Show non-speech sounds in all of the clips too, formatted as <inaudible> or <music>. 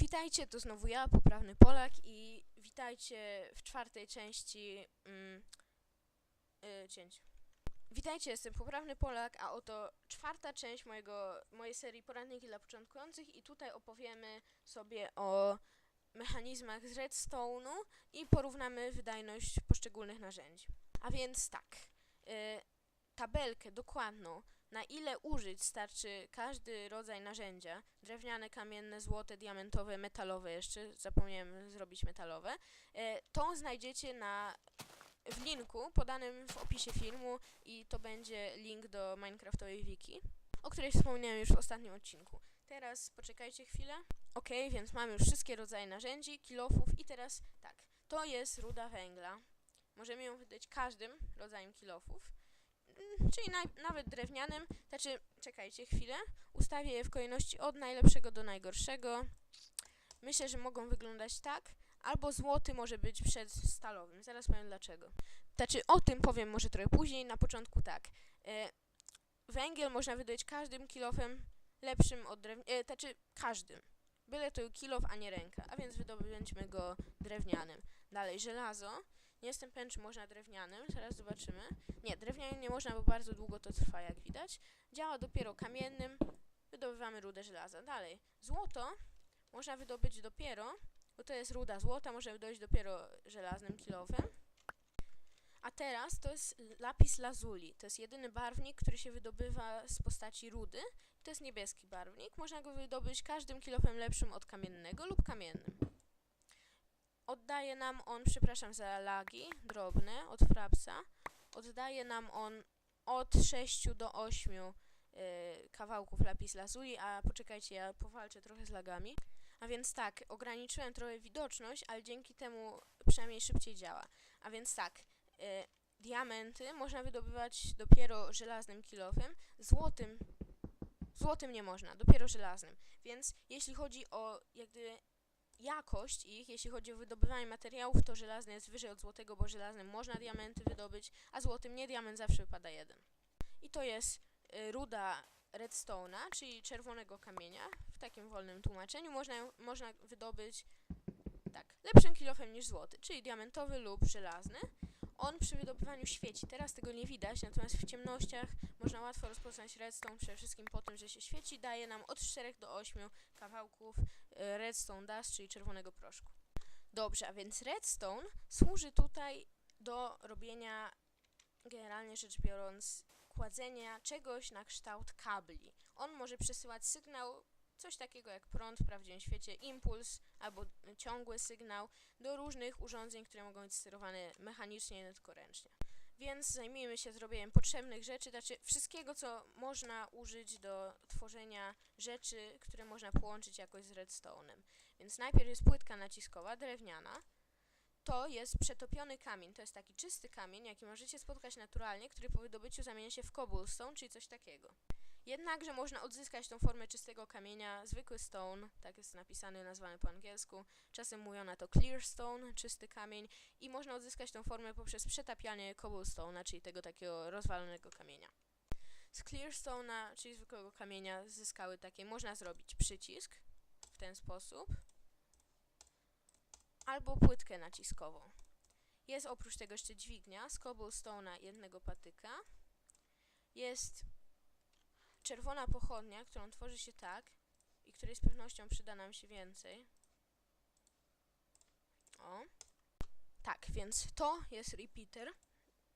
Witajcie, to znowu ja, Poprawny Polak i witajcie w czwartej części mm, y, cięć. Witajcie, jestem Poprawny Polak, a oto czwarta część mojego, mojej serii Poradniki dla początkujących i tutaj opowiemy sobie o mechanizmach z redstone'u i porównamy wydajność poszczególnych narzędzi. A więc tak, y, tabelkę dokładną, na ile użyć starczy każdy rodzaj narzędzia, drewniane, kamienne, złote, diamentowe, metalowe jeszcze, zapomniałem zrobić metalowe, e, tą znajdziecie na, w linku podanym w opisie filmu i to będzie link do Minecraftowej wiki, o której wspomniałem już w ostatnim odcinku. Teraz poczekajcie chwilę. Ok, więc mamy już wszystkie rodzaje narzędzi, kilofów i teraz tak, to jest ruda węgla. Możemy ją wydać każdym rodzajem kilofów czyli naj, nawet drewnianym. Znaczy, czekajcie chwilę. Ustawię je w kolejności od najlepszego do najgorszego. Myślę, że mogą wyglądać tak. Albo złoty może być przed stalowym. Zaraz powiem dlaczego. Znaczy, o tym powiem może trochę później. Na początku tak. E, węgiel można wydać każdym kilofem lepszym od drewnianego. E, znaczy, każdym. Byle to kilof, a nie ręka. A więc wydobędziemy go drewnianym. Dalej, żelazo. Nie jestem pewien, czy można drewnianym. Zaraz zobaczymy. Nie, drewnianym nie można, bo bardzo długo to trwa, jak widać. Działa dopiero kamiennym. Wydobywamy rudę żelaza. Dalej, złoto można wydobyć dopiero, bo to jest ruda złota, można wydobyć dopiero żelaznym kilofem. A teraz to jest lapis lazuli. To jest jedyny barwnik, który się wydobywa z postaci rudy. To jest niebieski barwnik. Można go wydobyć każdym kilofem lepszym od kamiennego lub kamiennym. Oddaje nam on, przepraszam za lagi drobne od Frapsa, oddaje nam on od 6 do 8 y, kawałków lapis lazuli, a poczekajcie, ja powalczę trochę z lagami. A więc tak, ograniczyłem trochę widoczność, ale dzięki temu przynajmniej szybciej działa. A więc tak, y, diamenty można wydobywać dopiero żelaznym kilofem, złotym, złotym nie można, dopiero żelaznym. Więc jeśli chodzi o jakby jakość ich, jeśli chodzi o wydobywanie materiałów, to żelazny jest wyżej od złotego, bo żelaznym można diamenty wydobyć, a złotym nie diament zawsze wypada jeden. I to jest y, ruda redstone'a, czyli czerwonego kamienia, w takim wolnym tłumaczeniu. Można, można wydobyć tak, lepszym kilofem niż złoty, czyli diamentowy lub żelazny. On przy wydobywaniu świeci. Teraz tego nie widać, natomiast w ciemnościach można łatwo rozpoznać redstone, przede wszystkim po tym, że się świeci. Daje nam od 4 do 8 kawałków e, redstone dust, czyli czerwonego proszku. Dobrze, a więc redstone służy tutaj do robienia, generalnie rzecz biorąc, kładzenia czegoś na kształt kabli. On może przesyłać sygnał, coś takiego jak prąd w prawdziwym świecie, impuls albo ciągły sygnał do różnych urządzeń, które mogą być sterowane mechanicznie, nie tylko ręcznie. Więc zajmijmy się zrobieniem potrzebnych rzeczy, znaczy wszystkiego, co można użyć do tworzenia rzeczy, które można połączyć jakoś z redstone'em. Więc najpierw jest płytka naciskowa, drewniana. To jest przetopiony kamień, to jest taki czysty kamień, jaki możecie spotkać naturalnie, który po wydobyciu zamienia się w cobblestone, czyli coś takiego. Jednakże można odzyskać tą formę czystego kamienia, zwykły stone, tak jest napisany, nazwany po angielsku. Czasem mówią na to clear stone, czysty kamień i można odzyskać tą formę poprzez przetapianie cobblestone'a, czyli tego takiego rozwalonego kamienia. Z clearstone'a, czyli zwykłego kamienia, zyskały takie, można zrobić przycisk w ten sposób, albo płytkę naciskową. Jest oprócz tego jeszcze dźwignia z cobblestone'a jednego patyka. Jest czerwona pochodnia, którą tworzy się tak i której z pewnością przyda nam się więcej. O. Tak, więc to jest repeater.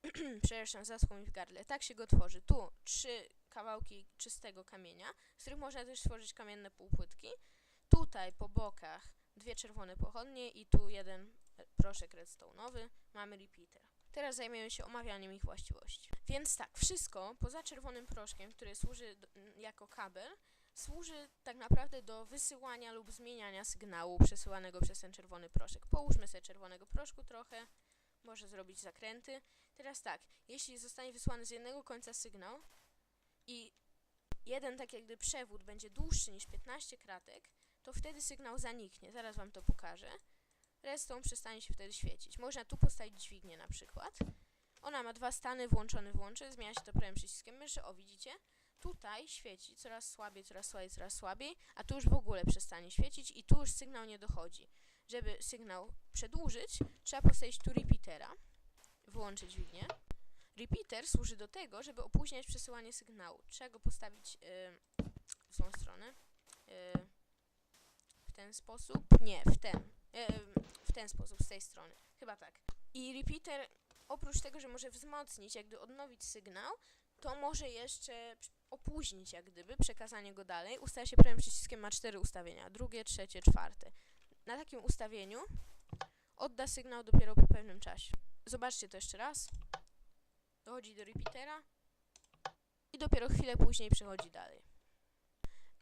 <clears throat> Przepraszam, zaschło mi w gardle. Tak się go tworzy. Tu trzy kawałki czystego kamienia, z których można też stworzyć kamienne półpłytki. Tutaj po bokach dwie czerwone pochodnie i tu jeden proszek redstone'owy. Mamy repeater. Teraz zajmiemy się omawianiem ich właściwości. Więc tak, wszystko poza czerwonym proszkiem, który służy do, jako kabel, służy tak naprawdę do wysyłania lub zmieniania sygnału przesyłanego przez ten czerwony proszek. Połóżmy sobie czerwonego proszku trochę, może zrobić zakręty. Teraz tak, jeśli zostanie wysłany z jednego końca sygnał i jeden tak jakby przewód będzie dłuższy niż 15 kratek, to wtedy sygnał zaniknie. Zaraz wam to pokażę. Redstone przestanie się wtedy świecić. Można tu postawić dźwignię na przykład. Ona ma dwa stany, włączony, włączy. Zmienia się to prawym przyciskiem myszy. O, widzicie? tutaj świeci coraz słabiej, coraz słabiej, coraz słabiej, a tu już w ogóle przestanie świecić i tu już sygnał nie dochodzi. Żeby sygnał przedłużyć, trzeba postawić tu repeatera, wyłączyć dźwignię. Repeater służy do tego, żeby opóźniać przesyłanie sygnału. Trzeba go postawić yy, w tą stronę. Yy, w ten sposób. Nie, w ten. Yy, ten sposób, z tej strony. Chyba tak. I repeater, oprócz tego, że może wzmocnić, jak gdy odnowić sygnał, to może jeszcze opóźnić, jak gdyby, przekazanie go dalej. Ustawia się prawym przyciskiem, ma cztery ustawienia. Drugie, trzecie, czwarte. Na takim ustawieniu odda sygnał dopiero po pewnym czasie. Zobaczcie to jeszcze raz. Dochodzi do repeatera i dopiero chwilę później przechodzi dalej.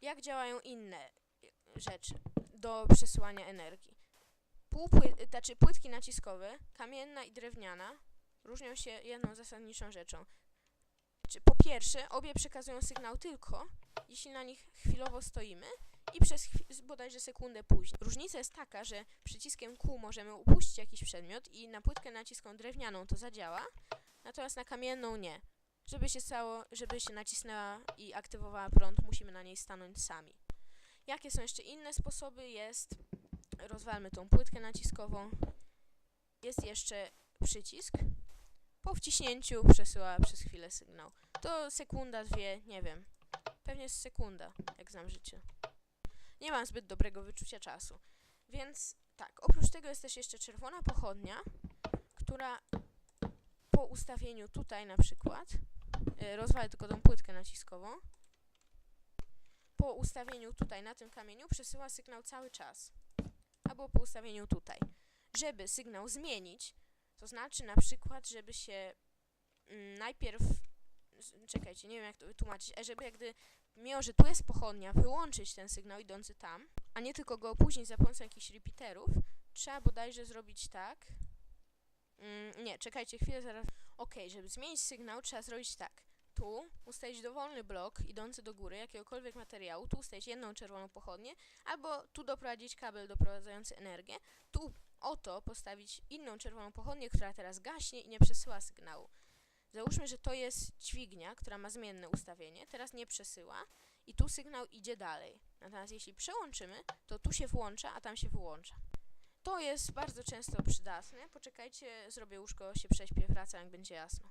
Jak działają inne rzeczy do przesyłania energii? Półpły- znaczy płytki naciskowe, kamienna i drewniana, różnią się jedną zasadniczą rzeczą. Czy po pierwsze, obie przekazują sygnał tylko, jeśli na nich chwilowo stoimy i przez bodajże sekundę później. Różnica jest taka, że przyciskiem Q możemy upuścić jakiś przedmiot i na płytkę naciską drewnianą to zadziała, natomiast na kamienną nie. Żeby się stało, żeby się nacisnęła i aktywowała prąd, musimy na niej stanąć sami. Jakie są jeszcze inne sposoby? Jest, rozwalmy tą płytkę naciskową. Jest jeszcze przycisk. Po wciśnięciu przesyła przez chwilę sygnał. To sekunda, dwie, nie wiem. Pewnie jest sekunda, jak znam życie. Nie mam zbyt dobrego wyczucia czasu. Więc tak, oprócz tego jest też jeszcze czerwona pochodnia, która po ustawieniu tutaj na przykład, y, rozwalę tylko tą płytkę naciskową, po ustawieniu tutaj na tym kamieniu przesyła sygnał cały czas. Albo po ustawieniu tutaj. Żeby sygnał zmienić, to znaczy na przykład, żeby się mm, najpierw, czekajcie, nie wiem jak to wytłumaczyć, ale żeby jak gdy, mimo że tu jest pochodnia, wyłączyć ten sygnał idący tam, a nie tylko go opóźnić za pomocą jakichś repeaterów, trzeba bodajże zrobić tak. Mm, nie, czekajcie chwilę, zaraz. Ok, żeby zmienić sygnał, trzeba zrobić tak. Tu ustawić dowolny blok idący do góry jakiegokolwiek materiału, tu ustawić jedną czerwoną pochodnię, albo tu doprowadzić kabel doprowadzający energię, tu oto postawić inną czerwoną pochodnię, która teraz gaśnie i nie przesyła sygnału. Załóżmy, że to jest dźwignia, która ma zmienne ustawienie, teraz nie przesyła i tu sygnał idzie dalej. Natomiast jeśli przełączymy, to tu się włącza, a tam się wyłącza. To jest bardzo często przydatne. Poczekajcie, zrobię łóżko, się prześpię, wracam jak będzie jasno.